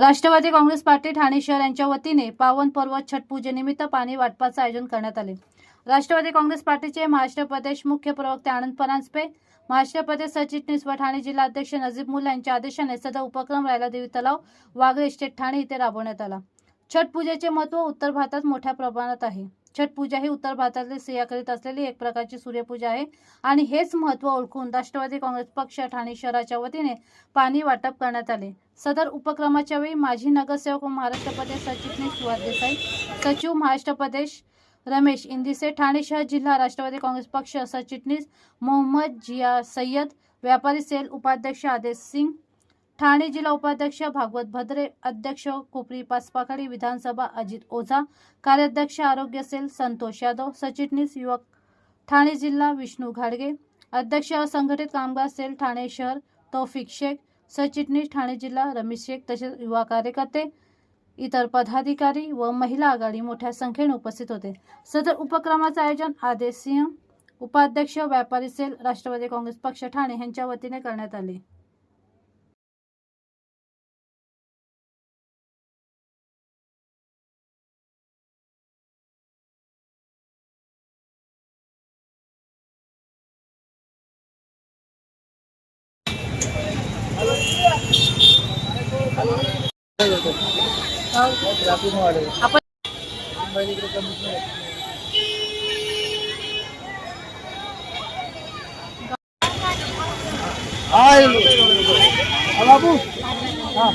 Rashtrawadi Congress party Thane शहर यांच्या वतीने पावन पर्व छठ पूजेनिमित्त पाणी वाटपाचं आयोजन करण्यात आले. राष्ट्रवादी काँग्रेस पार्टीचे महाराष्ट्र प्रदेश मुख्य प्रवक्ते आनंद परांजपे महाराष्ट्र प्रदेश सरचिटणीस व ठाणे जिल्हा अध्यक्ष नजीब मुल्ला यांच्या आदेशाने सदर उपक्रम रायला देवी तलाव वागळे इस्टेट ठाणे इथे राबवण्यात आला. छठ पूजेचे महत्त्व उत्तर भारतात मोठ्या प्रमाणात आहे. छठ पूजा ही उत्तर भारतातले स्त्रिया करीत असलेली एक प्रकारची सूर्यपूजा आहे. आणि हेच महत्त्व ओळखून राष्ट्रवादी काँग्रेस पक्ष ठाणे शहराच्या वतीने पाणी वाटप करण्यात आले. सदर उपक्रमाच्या वेळी माजी नगरसेवक व महाराष्ट्र प्रदेश सरचिटणीस सुहास देसाई सचिव महाराष्ट्र प्रदेश रमेश इंदिसे ठाणे शहर जिल्हा राष्ट्रवादी काँग्रेस पक्ष सरचिटणीस मोहम्मद जिया सय्यद व्यापारी सेल उपाध्यक्ष आदेश सिंग ठाणे जिल्हा उपाध्यक्ष भागवत भद्रे अध्यक्ष कोपरी पासपाखाडी विधानसभा अजित ओझा कार्याध्यक्ष आरोग्य सेल संतोष यादव सचिटणीस युवक ठाणे जिल्हा विष्णू घाडगे अध्यक्ष असंघटित कामगार सेल ठाणे शहर तौफिक शेख सचिटणीस ठाणे जिल्हा रमेश शेख तसेच युवा कार्यकर्ते इतर पदाधिकारी व महिला आघाडी मोठ्या संख्येने उपस्थित होते. सदर उपक्रमाचे आयोजन आदेश सिंह उपाध्यक्ष व्यापारी सेल राष्ट्रवादी काँग्रेस पक्ष ठाणे यांच्या वतीने करण्यात आले. आपण बाबू आ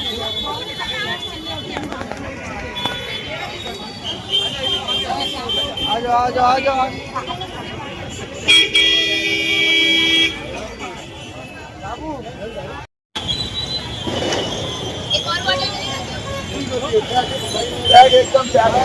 आज आज आज एकदम प्यारा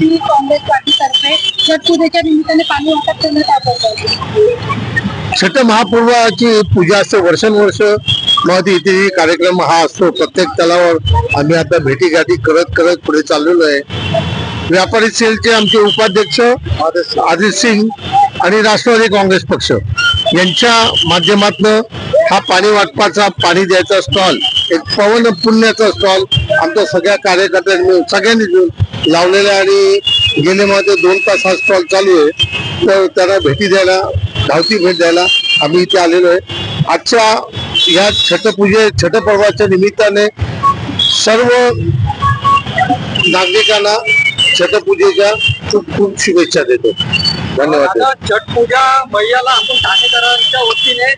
राष्ट्रवादी काँग्रेस पार्टीतर्फे छट पूजेच्या निमित्ताने पाणी वाटप करण्यात आलं छट महापूर्वाची पूजा असते. वर्षानुवर्ष महती इथे कार्यक्रम हा असतो. प्रत्येक तलावर आम्ही आता भेटी गाठी करत करत पुढे चाललेलो आहे. व्यापारी सेलचे आमचे उपाध्यक्ष आदित सिंग आणि राष्ट्रवादी काँग्रेस पक्ष यांच्या माध्यमातनं हा पाणी वाटपाचा पाणी द्यायचा स्टॉल एक पवन पुण्याचा स्टॉल आमच्या सगळ्या कार्यकर्त्यांनी मिळून सगळ्यांनी मिळून लावलेला आणि गेले मध्ये दोन तास हा स्टॉल चालू आहे. तर त्यांना भेटी द्यायला धावती भेट द्यायला आम्ही इथे आलेलो आहे. आजच्या या छठपूजे छठपर्वाच्या निमित्ताने सर्व नागरिकांना छठपूजेच्या खूप खूप शुभेच्छा देतो. धन्यवाद. आता छठ पूजा मैयाला आपण ठाणेकरांच्या वतीने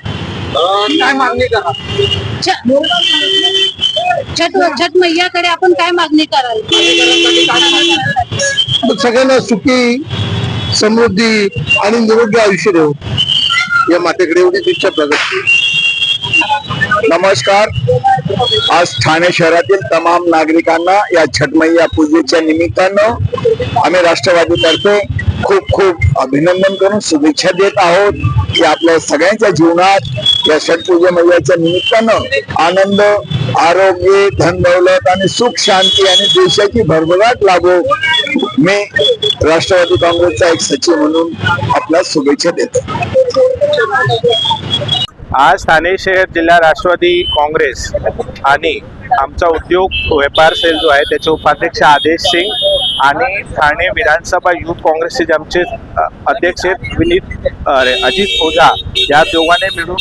काय मागणी करा? छठ छठ मैयाकडे आपण काय मागणी कराल? सगळ्यांना सुखी समृद्धी आणि निरोगी आयुष्य देऊ. या मातेकडे एवढीच इच्छा प्रगत नमस्कार. आज ठाणे शहरातील तमाम नागरिकांना या छटमय्या पूजेच्या निमित्तानं आम्ही राष्ट्रवादीतर्फे खूप खूप अभिनंदन करून शुभेच्छा देत आहोत की आपल्या सगळ्यांच्या जीवनात या छठ पूजे मैयाच्या निमित्तानं आनंद आरोग्य धन दौलत आणि सुख शांती आणि देशाची भरभराट लाभो. मी राष्ट्रवादी काँग्रेसचा एक सचिव म्हणून आपला शुभेच्छा देतो. आज ठाणे शहर जिल्हा राष्ट्रवादी काँग्रेस आणि आमचा उद्योग व्यापार सेल जो आहे त्याचे उपाध्यक्ष आदेश सिंग आणि ठाणे विधानसभा युथ काँग्रेसचे जे आमचे अध्यक्ष आहेत विनीत अरे, अजित ओझा या दोघांनी मिळून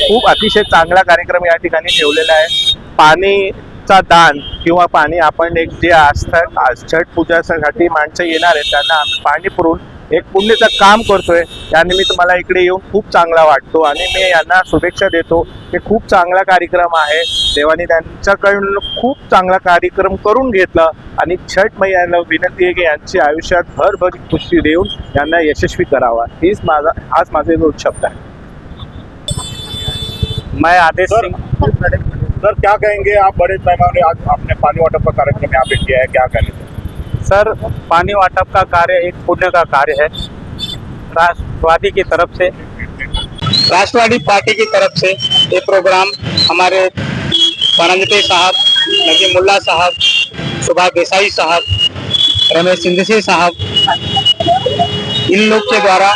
खूप अतिशय चांगला कार्यक्रम या ठिकाणी ठेवलेला आहे. पाणीचा दान किंवा पाणी आपण एक जे आस्था आज छठ पूजासाठी माणसं येणार आहेत त्यांना आम्ही पाणी पुरवून एक पुण्याचं काम करतोय. त्यानिमित्त मला इकडे येऊन खूप चांगला वाटतो आणि मी यांना शुभेच्छा देतो की खूप चांगला कार्यक्रम आहे. देवाने त्यांच्याकडून खूप चांगला कार्यक्रम करून घेतला आणि छठ मैयाला विनंती आहे की यांची आयुष्यात भरभर खुशी देऊन यांना यशस्वी करावा. हीच माझा हाच माझे शब्द आहे. मैं आदेश सिंह सर, क्या कहेंगे आप बड़े पैमाने आज आपने पानी वाटर का कार्यक्रम यहाँ पे किया है, क्या कहेंगे सर, पानी वाटप का कार्य एक पुण्य का कार्य है। राष्ट्रवादी की तरफ़ से, राष्ट्रवादी पार्टी की तरफ़ से ये प्रोग्राम हमारे पनंजते साहब नजीमुल्ला साहब, सुभाष देसाई साहब, रमेश सिंधसी साहब, इन लोग के द्वारा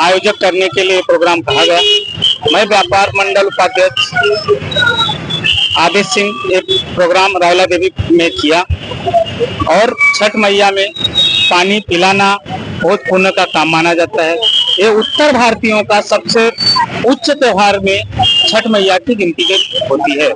आयोजक करने के लिए प्रोग्राम कहा गया। मैं व्यापार मंडल उपाध्यक्ष आदेश सिंह एक प्रोग्राम रायला देवी में किया और छठ मैया में पानी पिलाना बहुत पुण्य का काम माना जाता है। ये उत्तर भारतीयों का सबसे उच्च त्योहार में छठ मैया की गिनती होती है।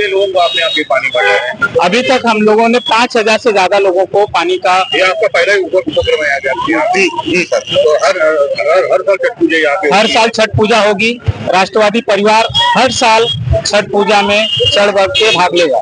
कितने लोगों को आपने पे पानी बांटा है? अभी तक हम लोगों ने पाँच हज़ार ऐसी ज़्यादा लोगों को पानी का ये आपका पहला ही उप- उपक्रम है जी जी सर। तो हर हर हर साल छठ पूजा यहाँ पे हर साल छठ पूजा होगी। राष्ट्रवादी परिवार हर साल छठ पूजा में चढ़ बढ़ के भाग लेगा।